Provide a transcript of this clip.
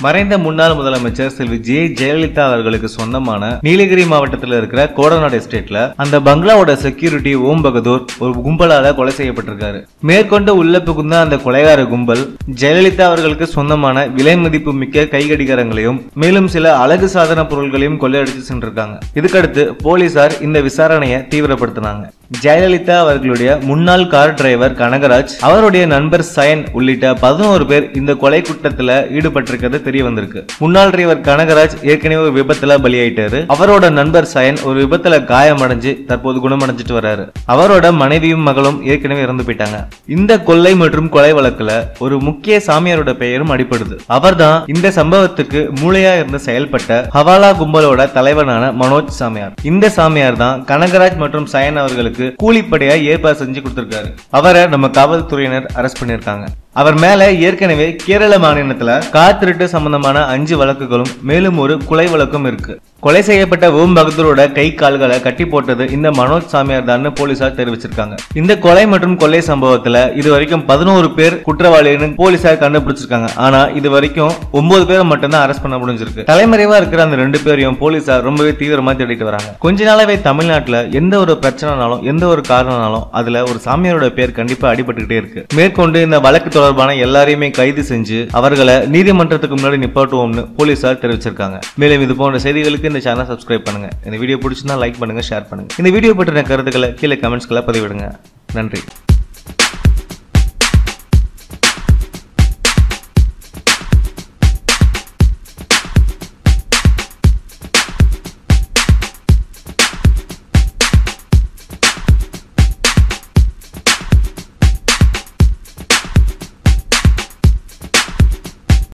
மறைந்த முன்னாள் முதலமைச்சர் செல்வி ஜே ஜெயலலிதா அவர்களுக்கு சொந்தமான நீலகிரி மாவட்டத்தில் இருக்கிற கோடநாடு எஸ்டேட்ல அந்த பங்களாவோட செக்யூரிட்டி ஓம் பகதூர் ஒரு கும்பலால கொலை செய்யப்பட்டிருக்காரு. மேற்கொண்டு உள்ள புகுந்த அந்த கொலைகார கும்பல் ஜெயலலிதா அவர்களுக்கு சொந்தமான விலை மதிப்பு மிக்க கைகடிகாரங்களையும் மேலும் சில அழகு சாதன பொருட்களையும் கொள்ளையடித்து சென்றிருக்காங்க. இதுக்கடுத்து போலீசார் இந்த விசாரணையை தீவிரப்படுத்தினாங்க. ஜெயலலிதா அவர்களுடைய முன்னாள் கார் டிரைவர் கனகராஜ் அவருடைய நண்பர் சயன் உள்ளிட்ட பதினோரு பேர் இந்த கொலை குற்றத்துல ஈடுபட்டிருக்கிறது தெரிய வந்திருக்கு. முன்னாள் டிரைவர் கனகராஜ் ஏற்கனவே ஒரு விபத்துல பலியாயிட்டாரு. அவரோட நண்பர் சயன் ஒரு விபத்துல காயமடைஞ்சு தற்போது குணமடைஞ்சிட்டு வராரு. அவரோட மனைவியும் மகளும் ஏற்கனவே இறந்து போயிட்டாங்க. இந்த கொள்ளை மற்றும் கொலை வழக்குல ஒரு முக்கிய சாமியாரோட பெயரும் அடிப்படுது அவர்தான் இந்த சம்பவத்துக்கு மூளையா இருந்து செயல்பட்ட ஹவாலா கும்பலோட தலைவனான மனோஜ் சாமியார். இந்த சாமியார் தான் கனகராஜ் மற்றும் சயன் அவர்களுக்கு கூலிப்படையா ஏற்பாடு செஞ்சு கொடுத்திருக்காரு. அவரை நம்ம காவல்துறையினர் அரெஸ்ட் பண்ணியிருக்காங்க. அவர் மேல ஏற்கனவே கேரள மாநிலத்துல கார் திருட்டு சம்பந்தமான அஞ்சு வழக்குகளும் மேலும் ஒரு கொலை வழக்கும் இருக்கு. கொலை செய்யப்பட்ட ஓம் பகதூரோட கை கால்களை கட்டி போட்டது இந்த மனோஜ் சாமியார் தான் போலீசார் தெரிவிச்சிருக்காங்க. இந்த கொலை மற்றும் கொள்ளை சம்பவத்துல இது வரைக்கும் பதினோரு பேர் குற்றவாளின்னு போலீசார் கண்டுபிடிச்சிருக்காங்க. ஆனா இது வரைக்கும் ஒன்பது பேரை மட்டும்தான் அரெஸ்ட் பண்ண முடிஞ்சிருக்கு. தலைமறைவா இருக்கிற அந்த ரெண்டு பேரையும் போலீசார் ரொம்பவே தீவிரமா தேடிட்டு வராங்க. கொஞ்ச நாளாவே தமிழ்நாட்டுல எந்த ஒரு பிரச்சனைனாலும் எந்த ஒரு காரணம்னாலும் அதுல ஒரு சாமியாரோட பேர் கண்டிப்பா அடிபட்டுக்கிட்டே இருக்கு. மேற்கொண்டு இந்த வழக்கு தொடர்பான எல்லாரையுமே கைது செஞ்சு அவர்களை நீதிமன்றத்துக்கு முன்னாடி நிப்பாட்டுவோம்னு போலீசார் தெரிவிச்சிருக்காங்க. மேலும் இது போன்ற செய்திகளுக்கு இந்த சேனல் சப்ஸ்கிரைப் பண்ணுங்க. இந்த வீடியோ பிடிச்சிருந்தா லைக் பண்ணுங்க ஷேர் பண்ணுங்க. இந்த வீடியோ பற்றின கருத்துக்களை கீழே கமெண்ட்ஸ்களை பதிவிடுங்க. நன்றி.